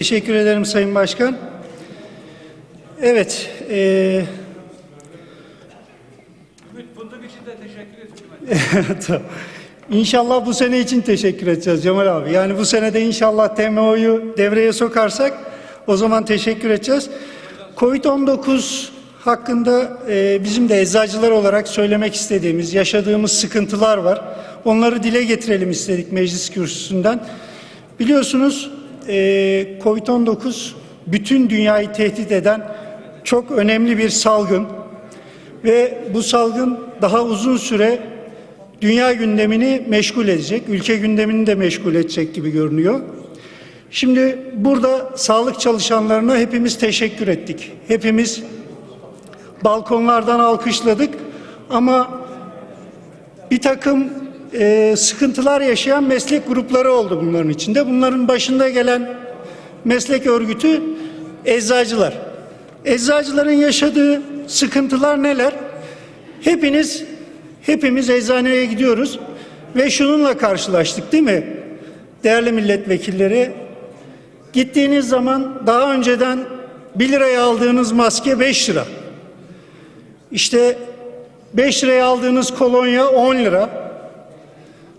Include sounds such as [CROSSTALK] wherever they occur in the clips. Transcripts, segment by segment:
Teşekkür ederim Sayın Başkan. Evet, eee Fındık için de teşekkür ederim. İnşallah bu sene için teşekkür edeceğiz Cemal abi. Yani bu sene de inşallah TMO'yu devreye sokarsak o zaman teşekkür edeceğiz. Covid-19 hakkında e, bizim de eczacılar olarak söylemek istediğimiz, yaşadığımız sıkıntılar var. Onları dile getirelim istedik meclis kürsüsünden. Biliyorsunuz e, Covid-19 bütün dünyayı tehdit eden çok önemli bir salgın ve bu salgın daha uzun süre dünya gündemini meşgul edecek, ülke gündemini de meşgul edecek gibi görünüyor. Şimdi burada sağlık çalışanlarına hepimiz teşekkür ettik. Hepimiz balkonlardan alkışladık ama bir takım e, sıkıntılar yaşayan meslek grupları oldu bunların içinde. Bunların başında gelen meslek örgütü eczacılar. Eczacıların yaşadığı sıkıntılar neler? Hepiniz hepimiz eczaneye gidiyoruz ve şununla karşılaştık değil mi? Değerli milletvekilleri gittiğiniz zaman daha önceden 1 liraya aldığınız maske 5 lira. İşte 5 liraya aldığınız kolonya 10 lira.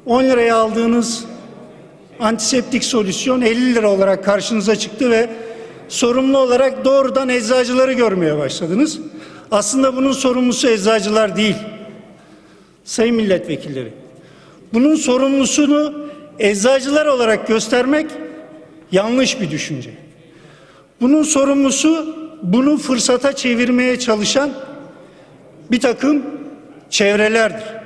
10 liraya aldığınız antiseptik solüsyon 50 lira olarak karşınıza çıktı ve sorumlu olarak doğrudan eczacıları görmeye başladınız. Aslında bunun sorumlusu eczacılar değil. Sayın milletvekilleri. Bunun sorumlusunu eczacılar olarak göstermek yanlış bir düşünce. Bunun sorumlusu bunu fırsata çevirmeye çalışan bir takım çevrelerdir.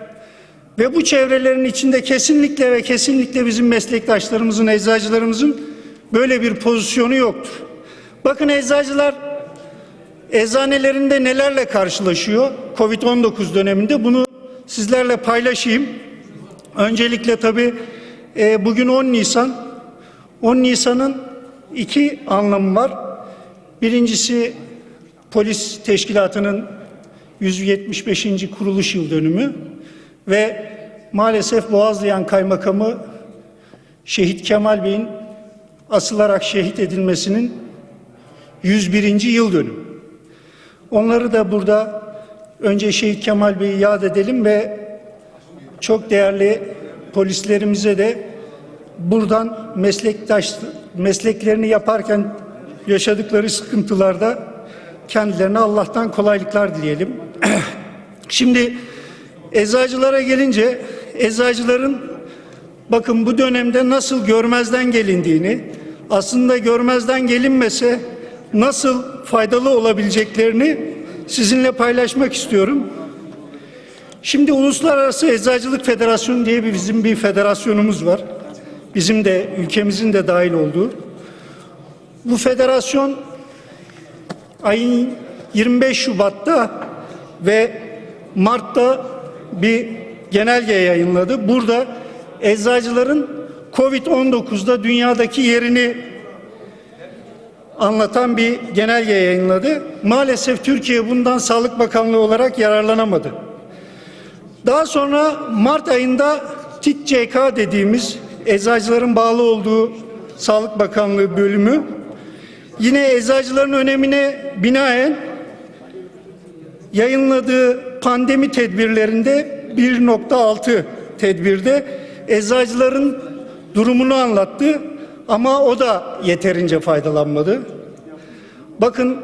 Ve bu çevrelerin içinde kesinlikle ve kesinlikle bizim meslektaşlarımızın, eczacılarımızın böyle bir pozisyonu yoktur. Bakın eczacılar eczanelerinde nelerle karşılaşıyor Covid-19 döneminde bunu sizlerle paylaşayım. Öncelikle tabii e, bugün 10 Nisan. 10 Nisan'ın iki anlamı var. Birincisi polis teşkilatının 175. kuruluş yıl dönümü ve maalesef Boğazlayan Kaymakamı Şehit Kemal Bey'in asılarak şehit edilmesinin 101. yıl dönümü. Onları da burada önce Şehit Kemal Bey'i yad edelim ve çok değerli polislerimize de buradan meslektaş mesleklerini yaparken yaşadıkları sıkıntılarda kendilerine Allah'tan kolaylıklar dileyelim. [CLEARS THROAT] Şimdi eczacılara gelince eczacıların bakın bu dönemde nasıl görmezden gelindiğini aslında görmezden gelinmese nasıl faydalı olabileceklerini sizinle paylaşmak istiyorum. Şimdi Uluslararası Eczacılık Federasyonu diye bir bizim bir federasyonumuz var. Bizim de ülkemizin de dahil olduğu. Bu federasyon ayın 25 Şubat'ta ve Mart'ta bir genelge yayınladı. Burada eczacıların Covid-19'da dünyadaki yerini anlatan bir genelge yayınladı. Maalesef Türkiye bundan Sağlık Bakanlığı olarak yararlanamadı. Daha sonra Mart ayında TİTCK dediğimiz eczacıların bağlı olduğu Sağlık Bakanlığı bölümü yine eczacıların önemine binaen yayınladığı pandemi tedbirlerinde 1.6 tedbirde eczacıların durumunu anlattı ama o da yeterince faydalanmadı. Bakın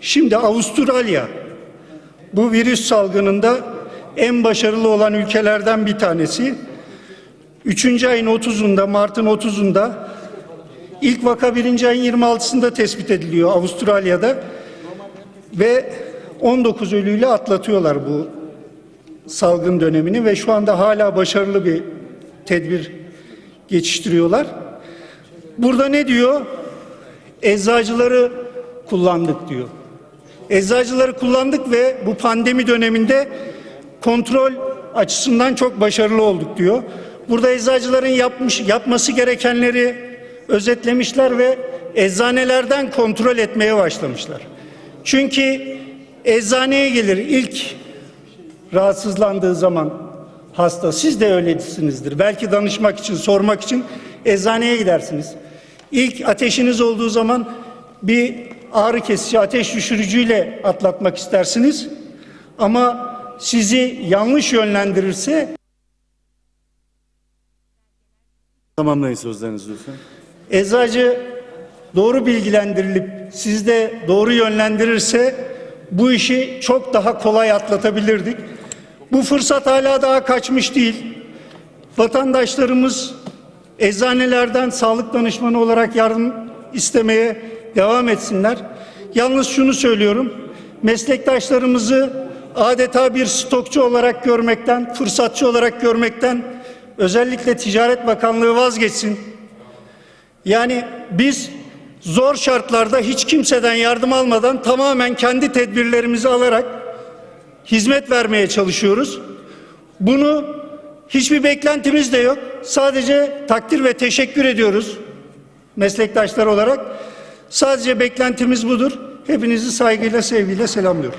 şimdi Avustralya bu virüs salgınında en başarılı olan ülkelerden bir tanesi. Üçüncü ayın 30'unda, Mart'ın 30'unda ilk vaka birinci ayın 26'sında tespit ediliyor Avustralya'da ve 19 ölüyle atlatıyorlar bu salgın dönemini ve şu anda hala başarılı bir tedbir geçiştiriyorlar. Burada ne diyor? Eczacıları kullandık diyor. Eczacıları kullandık ve bu pandemi döneminde kontrol açısından çok başarılı olduk diyor. Burada eczacıların yapmış yapması gerekenleri özetlemişler ve eczanelerden kontrol etmeye başlamışlar. Çünkü eczaneye gelir ilk rahatsızlandığı zaman hasta siz de öylesinizdir. Belki danışmak için, sormak için eczaneye gidersiniz. İlk ateşiniz olduğu zaman bir ağrı kesici, ateş düşürücüyle atlatmak istersiniz. Ama sizi yanlış yönlendirirse Tamamlayın sözlerinizi lütfen. eczacı doğru bilgilendirilip sizde doğru yönlendirirse bu işi çok daha kolay atlatabilirdik. Bu fırsat hala daha kaçmış değil. Vatandaşlarımız eczanelerden sağlık danışmanı olarak yardım istemeye devam etsinler. Yalnız şunu söylüyorum. Meslektaşlarımızı adeta bir stokçu olarak görmekten, fırsatçı olarak görmekten özellikle Ticaret Bakanlığı vazgeçsin. Yani biz zor şartlarda hiç kimseden yardım almadan tamamen kendi tedbirlerimizi alarak hizmet vermeye çalışıyoruz. Bunu hiçbir beklentimiz de yok. Sadece takdir ve teşekkür ediyoruz meslektaşlar olarak. Sadece beklentimiz budur. Hepinizi saygıyla, sevgiyle selamlıyorum.